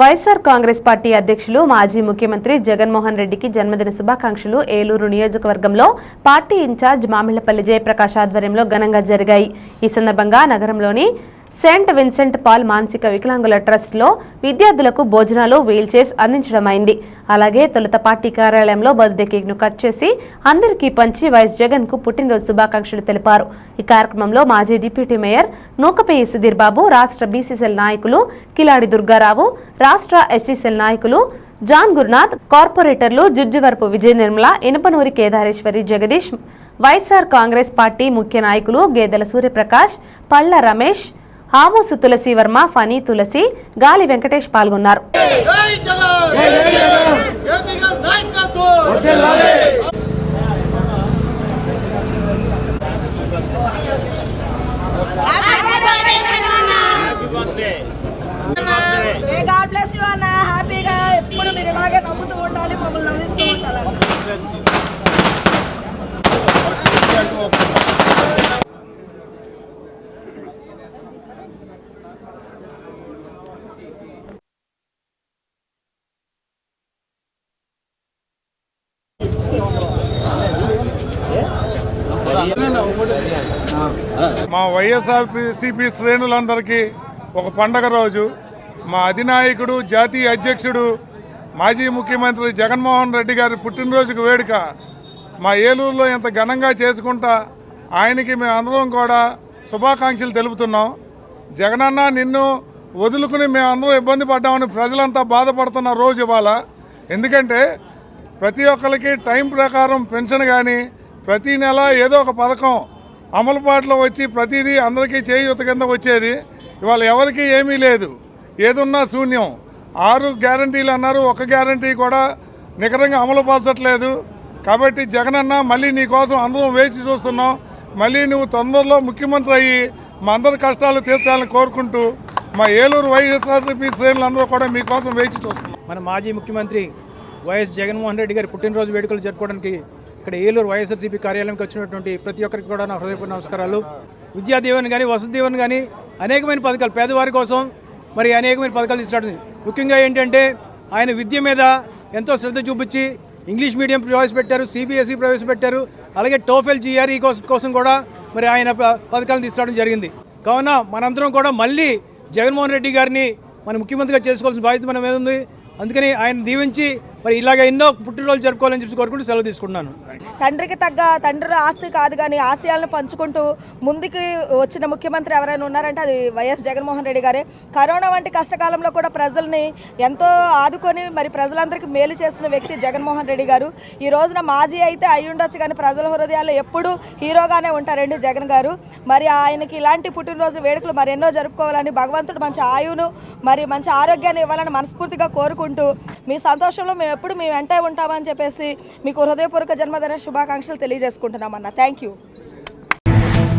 YSR Congress party అధ్యక్షులు మాజీ ముఖ్యమంత్రి జగన్మోహన్ రెడ్డికి జన్మదిన శుభాకాంక్షలు. ఏలూరు నియోజకవర్గంలో పార్టీ ఇన్ఛార్జ్ మామిళ్ళపల్లి జయప్రకాష్ ఆధ్వర్యంలో ఘనంగా జరిగాయి. ఈ సందర్భంగా నగరంలోని సెయింట్ విన్సెంట్ పాల్ మానసిక వికలాంగుల ట్రస్ట్లో విద్యార్థులకు భోజనాలు వీల్ చైర్స్ అందించడమైంది. అలాగే తొలుత పార్టీ కార్యాలయంలో బర్త్డే కేక్ను కట్ చేసి అందరికీ పంచి వైఎస్ జగన్కు పుట్టినరోజు శుభాకాంక్షలు తెలిపారు. ఈ కార్యక్రమంలో మాజీ డిప్యూటీ మేయర్ నూకపేయి సుధీర్ బాబు రాష్ట్ర బీసీసీఎల్ నాయకులు కిలాడి దుర్గారావు రాష్ట్ర ఎస్సీసీఎల్ నాయకులు జాన్ గురునాథ్ కార్పొరేటర్లు జుజ్జువరపు విజయ నిర్మల ఇనుపనూరి కేదారేశ్వరి జగదీష్ వైఎస్ఆర్ కాంగ్రెస్ పార్టీ ముఖ్య నాయకులు గేదెల సూర్యప్రకాష్ పళ్ళ రమేష్ ఆమోసు తులసి వర్మ ఫనీ తులసి గాలి వెంకటేష్ పాల్గొన్నారు. హ్యాపీగా ఎప్పుడు మీరు ఇలాగే నవ్వుతూ ఉండాలి మమ్మల్ని మా వైఎస్ఆర్ సిపి శ్రేణులందరికీ ఒక పండగ రోజు. మా అధినాయకుడు జాతీయ అధ్యక్షుడు మాజీ ముఖ్యమంత్రి జగన్మోహన్ రెడ్డి గారి పుట్టినరోజుకు వేడుక. మా ఏలూరులో ఇంత ఘనంగా చేసుకుంటా ఆయనకి మేము కూడా శుభాకాంక్షలు తెలుపుతున్నాం. జగనన్న నిన్ను వదులుకుని మేము ఇబ్బంది పడ్డామని ప్రజలంతా బాధపడుతున్న రోజు ఇవాళ. ఎందుకంటే ప్రతి ఒక్కరికి టైం ప్రకారం పెన్షన్ కానీ ప్రతి నెల ఏదో ఒక పథకం అమలుపాటులో వచ్చి ప్రతిదీ అందరికీ చేయూత కింద వచ్చేది. ఇవాళ ఎవరికీ ఏమీ లేదు. ఏదున్నా శూన్యం. ఆరు గ్యారంటీలు అన్నారు. ఒక గ్యారంటీ కూడా నికరంగా అమలు పరచట్లేదు. కాబట్టి జగనన్న మళ్ళీ నీకోసం అందరం వేచి చూస్తున్నాం. మళ్ళీ నువ్వు తొందరలో ముఖ్యమంత్రి అయ్యి మా అందరి కష్టాలు తీర్చాలని కోరుకుంటూ మా ఏలూరు వైఎస్ఆర్సీపీ శ్రేణులందరూ కూడా మీకోసం వేచి చూస్తున్నాం. మన మాజీ ముఖ్యమంత్రి వైఎస్ జగన్మోహన్ రెడ్డి గారి పుట్టినరోజు వేడుకలు జరుపుకోవడానికి ఇక్కడ ఏలూరు వైఎస్ఆర్సీపీ కార్యాలయంకి వచ్చినటువంటి ప్రతి ఒక్కరికి కూడా నా హృదయపూర్వ నమస్కారాలు. విద్యా దీవెన్ కానీ వసతి దీవెన్ కానీ అనేకమైన పథకాలు పేదవారి కోసం మరి అనేకమైన పథకాలు తీసుకురావడం. ముఖ్యంగా ఏంటంటే ఆయన విద్య మీద ఎంతో శ్రద్ధ చూపించి ఇంగ్లీష్ మీడియం ప్రవేశపెట్టారు సిబిఎస్ఈ ప్రవేశపెట్టారు అలాగే టోఫెల్ జిఆర్ఈ కోసం కోసం కూడా మరి ఆయన ప- పథకాలను తీసుకురావడం జరిగింది. కావున మనందరం కూడా మళ్ళీ జగన్మోహన్ రెడ్డి గారిని మన ముఖ్యమంత్రిగా చేసుకోవాల్సిన బాధ్యత మన మీద ఉంది. అందుకని ఆయన దీవించి మరి ఇలాగ ఎన్నో పుట్టినరోజు జరుపుకోవాలని చెప్పి కోరుకుంటూ సెలవు తీసుకున్నాను తండ్రికి తగ్గ తండ్రి ఆస్తి కాదు కానీ ఆశయాలను పంచుకుంటూ ముందుకు వచ్చిన ముఖ్యమంత్రి ఎవరైనా ఉన్నారంటే అది వైఎస్ జగన్మోహన్ రెడ్డి గారే. కరోనా వంటి కష్టకాలంలో కూడా ప్రజల్ని ఎంతో ఆదుకొని మరి ప్రజలందరికీ మేలు చేసిన వ్యక్తి జగన్మోహన్ రెడ్డి గారు. ఈ రోజున మాజీ అయితే అయి ఉండొచ్చు కానీ ప్రజల హృదయాల్లో ఎప్పుడూ హీరోగానే ఉంటారండి జగన్ గారు. మరి ఆయనకి ఇలాంటి పుట్టినరోజు వేడుకలు మరి ఎన్నో జరుపుకోవాలని భగవంతుడు మంచి ఆయువును మరి మంచి ఆరోగ్యాన్ని ఇవ్వాలని మనస్ఫూర్తిగా కోరుకుంటూ మీ సంతోషంలో మేము ఎప్పుడు మీ వెంటే ఉంటామని చెప్పేసి మీకు హృదయపూర్వక జన్మదిన శుభాకాంక్షలు తెలియజేసుకుంటున్నామన్న. Thank you